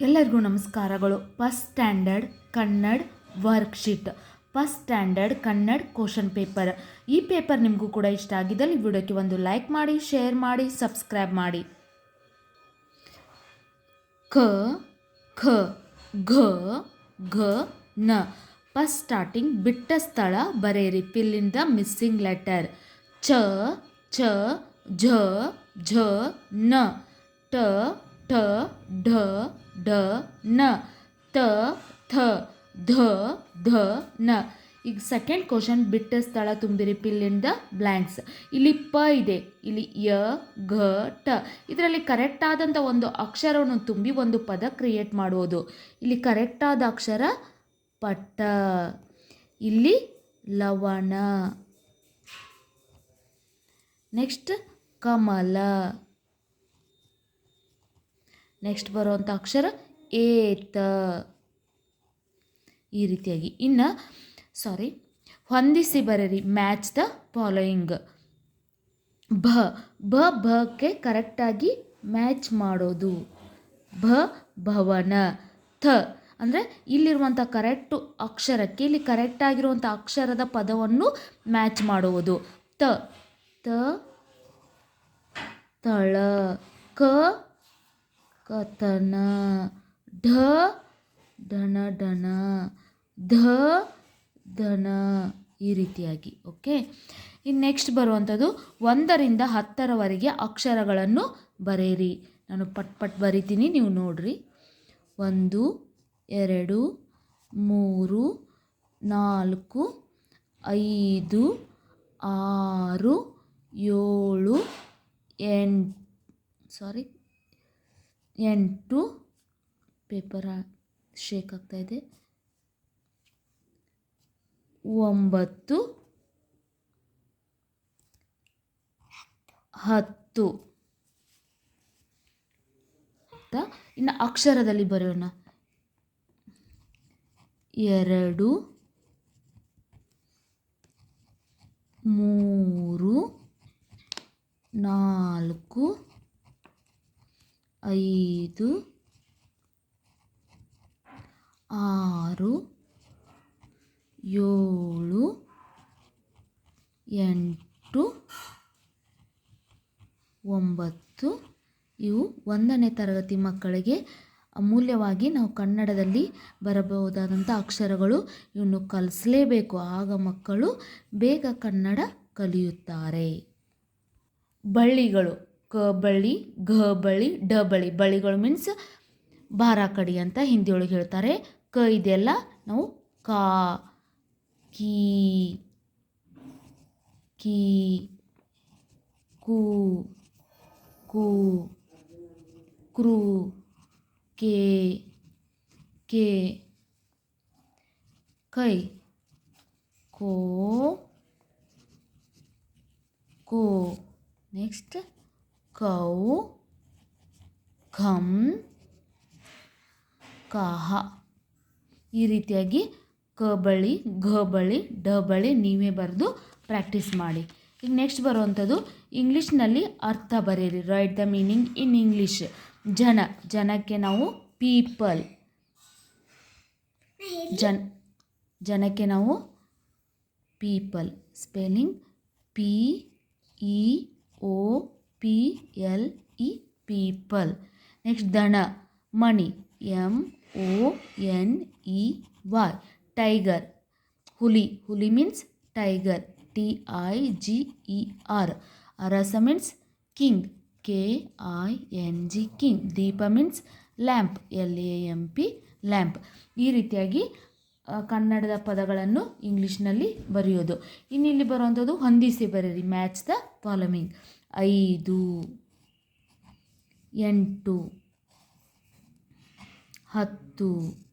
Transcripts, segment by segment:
ಎಲ್ಲರಿಗೂ ನಮಸ್ಕಾರಗಳು. First standard Kannada worksheet first standard Kannada question paper ಈ ಪೇಪರ್ ನಿಮಗೂ ಕೂಡ ಇಷ್ಟ ಆಗಿದ್ದಲ್ಲಿ ವಿಡಿಯೋಕ್ಕೆ ಒಂದು ಲೈಕ್ ಮಾಡಿ ಶೇರ್ ಮಾಡಿ ಸಬ್ಸ್ಕ್ರೈಬ್ ಮಾಡಿ. ಕ ಖ ಘ ಘ, ನ. ಫಸ್ಟ್ ಸ್ಟಾರ್ಟಿಂಗ್ ಬಿಟ್ಟ ಸ್ಥಳ ಬರೆಯಿರಿ. Fill in the missing letter ಚ ಚ, ಝ ಝ, ನ. ಟ ಠ ಢ ಢ ನ ತ ಥ ಧ ಧ ನ. ಈಗ ಸೆಕೆಂಡ್ ಕ್ವಶನ್ ಬಿಟ್ಟ ಸ್ಥಳ ತುಂಬಿರಿ ಪಿಲ್ಲಿಂದ ಬ್ಲ್ಯಾಂಕ್ಸ್ ಇಲ್ಲಿ ಪ ಇದೆ, ಇಲ್ಲಿ ಯ, ಘ ಟ ಇದರಲ್ಲಿ ಕರೆಕ್ಟ್ ಆದಂಥ ಒಂದು ಅಕ್ಷರವನ್ನು ತುಂಬಿ ಒಂದು ಪದ ಕ್ರಿಯೇಟ್ ಮಾಡುವುದು. ಇಲ್ಲಿ ಕರೆಕ್ಟ್ ಆದ ಅಕ್ಷರ ಪಟ್ಟ. ಇಲ್ಲಿ ಲವಣ. ನೆಕ್ಸ್ಟ್ ಕಮಲ. ನೆಕ್ಸ್ಟ್ ಬರುವಂಥ ಅಕ್ಷರ ಏತ ಈ ರೀತಿಯಾಗಿ. ಇನ್ನು ಸಾರಿ ಹೊಂದಿಸಿ ಬರೀರಿ ಮ್ಯಾಚ್ ದ ಫಾಲೋಯಿಂಗ್ ಭ ಭ, ಭಕ್ಕೆ ಕರೆಕ್ಟಾಗಿ ಮ್ಯಾಚ್ ಮಾಡೋದು. ಭ, ಭವನ. ಥ, ಅಂದರೆ ಇಲ್ಲಿರುವಂಥ ಕರೆಕ್ಟು ಅಕ್ಷರಕ್ಕೆ, ಇಲ್ಲಿ ಕರೆಕ್ಟಾಗಿರುವಂಥ ಅಕ್ಷರದ ಪದವನ್ನು ಮ್ಯಾಚ್ ಮಾಡುವುದು. ತ ತ, ತಳ, ಕ ಕಥನ ಢ, ಧನ ಢಣ ಧ, ಧನ. ಈ ರೀತಿಯಾಗಿ, ಓಕೆ? ಇನ್ನು ನೆಕ್ಸ್ಟ್ ಬರುವಂಥದ್ದು, ಒಂದರಿಂದ ಹತ್ತರವರೆಗೆ ಅಕ್ಷರಗಳನ್ನು ಬರೆಯಿರಿ. ನಾನು ಪಟ್ ಪಟ್ ಬರಿತೀನಿ, ನೀವು ನೋಡ್ರಿ. ಒಂದು, ಎರಡು, ಮೂರು, ನಾಲ್ಕು, ಐದು, ಆರು, ಏಳು, ಎಂಟು, ಸಾರಿ. ಎಂಟು ಪೇಪರ್ ಶೇಕ್ ಆಗ್ತಾ ಇದೆ. ಒಂಬತ್ತು ಹತ್ತು ಇನ್ನು ಅಕ್ಷರದಲ್ಲಿ ಬರೆಯೋಣ. ಎರಡು ಮೂರು ನಾಲ್ಕು ಐದು, ಆರು, ಏಳು, ಎಂಟು, ಒಂಬತ್ತು. ಇವು ಒಂದನೇ ತರಗತಿ ಮಕ್ಕಳಿಗೆ ಅಮೂಲ್ಯವಾಗಿ ನಾವು ಕನ್ನಡದಲ್ಲಿ ಬರಬಹುದಾದಂಥ ಅಕ್ಷರಗಳು ಇವನ್ನು ಕಲಿಸಲೇಬೇಕು. ಆಗ ಮಕ್ಕಳು ಬೇಗ ಕನ್ನಡ ಕಲಿಯುತ್ತಾರೆ. ಬಳ್ಳಿಗಳು. ಕ ಬಳ್ಳಿ ಘ ಬಳ್ಳಿ ಡ ಬಳ್ಳಿ ಬಳ್ಳಿಗಳು ಮೀನ್ಸ್ ಬಾರಾಕಡಿ ಅಂತ ಹಿಂದಿಯೊಳಗೆ ಹೇಳ್ತಾರೆ. ಕ ಇದೆಲ್ಲ ನಾವು ಕಾ, ಕೀ ಕೀ, ಕು, ಕೂ ಕ್ರೂ ಕೆ ಕೆ, ಕೈ, ಕೋ ಕೋ. Next cow ಖಂ ಕಹ. ಈ ರೀತಿಯಾಗಿ ಕ ಬಳಿ ಘ ಬಳಿ ಡ ಬಳಿ ನೀವೇ ಬರೆದು ಪ್ರಾಕ್ಟೀಸ್ ಮಾಡಿ. ಈಗ ನೆಕ್ಸ್ಟ್ ಬರುವಂಥದ್ದು ಇಂಗ್ಲೀಷ್ನಲ್ಲಿ ಅರ್ಥ ಬರೀರಿ write the meaning in English ಜನ, ಜನಕ್ಕೆ ನಾವು ಪೀಪಲ್ ಜನ್, ಜನಕ್ಕೆ ನಾವು people spelling P E O P L E people next ದಣ money M O N E Y tiger ಹುಲಿ ಹುಲಿ means tiger T I G E R ಅರಸ means king K I N G king Deepa means lamp L A M P lamp ಈ ರೀತಿಯಾಗಿ ಕನ್ನಡದ ಪದಗಳನ್ನು ಇಂಗ್ಲೀಷ್ನಲ್ಲಿ ಬರೆಯೋದು. ಇನ್ನಿಲ್ಲಿ ಬರುವಂಥದ್ದು ಹೊಂದಿಸಿ ಬರೀರಿ ಮ್ಯಾಚ್ ದ ಫಾಲೋಮಿಂಗ್ ಐದು, ಎಂಟು, ಹತ್ತು,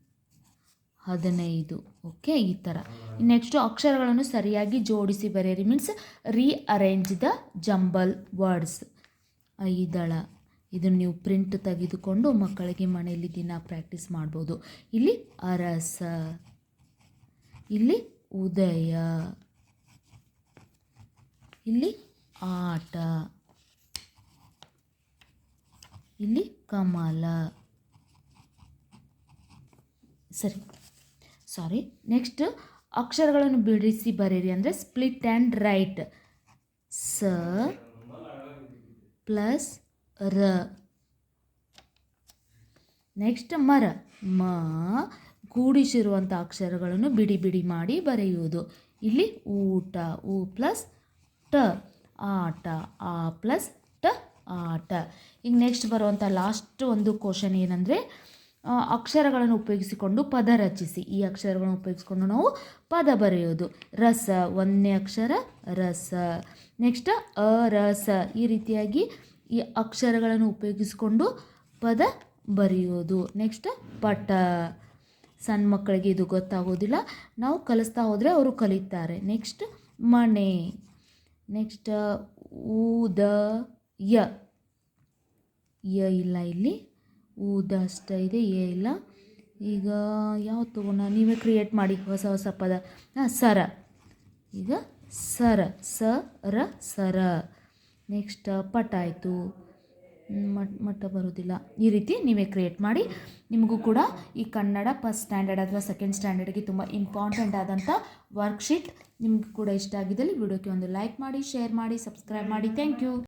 ಹದಿನೈದು. ಓಕೆ ಈ ಥರ. ನೆಕ್ಸ್ಟು ಅಕ್ಷರಗಳನ್ನು ಸರಿಯಾಗಿ ಜೋಡಿಸಿ ಬರೆಯಿರಿ. Means rearrange the jumbled words ಐದಳ. ಇದನ್ನು ನೀವು ಪ್ರಿಂಟ್ ತೆಗೆದುಕೊಂಡು ಮಕ್ಕಳಿಗೆ ಮನೆಯಲ್ಲಿ ದಿನ ಪ್ರಾಕ್ಟೀಸ್ ಮಾಡ್ಬೋದು. ಇಲ್ಲಿ ಅರಸ. ಇಲ್ಲಿ ಉದಯ. ಇಲ್ಲಿ ಆಟ. ಇಲ್ಲಿ ಕಮಲ. ಸರಿ. ಸಾರಿ ನೆಕ್ಸ್ಟ್ ಅಕ್ಷರಗಳನ್ನು ಬಿಡಿಸಿ ಬರೀರಿ ಅಂದರೆ ಸ್ಪ್ಲಿಟ್ ಆ್ಯಂಡ್ ರೈಟ್ ಸ ಪ್ಲಸ್ ರ. ನೆಕ್ಸ್ಟ್ ಮರ. ಮ ಕೂಡಿಸಿರುವಂಥ ಅಕ್ಷರಗಳನ್ನು ಬಿಡಿ ಬಿಡಿ ಮಾಡಿ ಬರೆಯುವುದು. ಇಲ್ಲಿ ಊಟ ಉ ಪ್ಲಸ್ ಟ ಆಟ ಆ ಪ್ಲಸ್ ಟ ಆಟ ಈಗ ನೆಕ್ಸ್ಟ್ ಬರುವಂಥ ಲಾಸ್ಟ್ ಒಂದು ಕ್ವಶನ್ ಏನಂದರೆ ಅಕ್ಷರಗಳನ್ನು ಉಪಯೋಗಿಸಿಕೊಂಡು ಪದ ರಚಿಸಿ. ಈ ಅಕ್ಷರಗಳನ್ನು ಉಪಯೋಗಿಸಿಕೊಂಡು ನಾವು ಪದ ಬರೆಯೋದು ರಸ ಒಂದನೇ ಅಕ್ಷರ, ರಸ. ನೆಕ್ಸ್ಟ್ ಅ ರಸ ಈ ರೀತಿಯಾಗಿ ಈ ಅಕ್ಷರಗಳನ್ನು ಉಪಯೋಗಿಸಿಕೊಂಡು ಪದ ಬರೆಯೋದು ನೆಕ್ಸ್ಟ್ ಪಟ ಸಣ್ಣ ಮಕ್ಕಳಿಗೆ ಇದು ಗೊತ್ತಾಗೋದಿಲ್ಲ. ನಾವು ಕಲಿಸ್ತಾ ಹೋದರೆ ಅವರು ಕಲಿತಾರೆ. ನೆಕ್ಸ್ಟ್ ಮನೆ ನೆಕ್ಸ್ಟ್ ಊದ ಯ ಯ ಇಲ್ಲ ಇಲ್ಲಿ. ಊದ ಅಷ್ಟೇ ಇದೆ ಎ ಇಲ್ಲ. ಈಗ ಯಾವ ತಗೋಣ? ನೀವೇ ಕ್ರಿಯೇಟ್ ಮಾಡಿ ಹೊಸ ಹೊಸ ಪದ. ಹಾಂ, ಸರ. ಈಗ ಸರ, ಸ, ರ, ಸರ. ನೆಕ್ಸ್ಟ್ ಪಟ ಆಯಿತು ಮಟ್ ಮಟ್ಟ ಬರೋದಿಲ್ಲ. ಈ ರೀತಿ ನೀವೇ ಕ್ರಿಯೇಟ್ ಮಾಡಿ, ನಿಮಗೂ ಕೂಡ ಈ ಕನ್ನಡ ಫಸ್ಟ್ ಸ್ಟ್ಯಾಂಡರ್ಡ್ ಅಥವಾ ಸೆಕೆಂಡ್ ಸ್ಟ್ಯಾಂಡರ್ಡ್ಗೆ ತುಂಬ ಇಂಪಾರ್ಟೆಂಟ್ ಆದಂಥ ವರ್ಕ್ಶೀಟ್ ನಿಮ್ಗೆ ಕೂಡ ಇಷ್ಟ ಆಗಿದ್ದಲ್ಲಿ ವಿಡಿಯೋಕ್ಕೆ ಒಂದು ಲೈಕ್ ಮಾಡಿ ಶೇರ್ ಮಾಡಿ ಸಬ್ಸ್ಕ್ರೈಬ್ ಮಾಡಿ. Thank you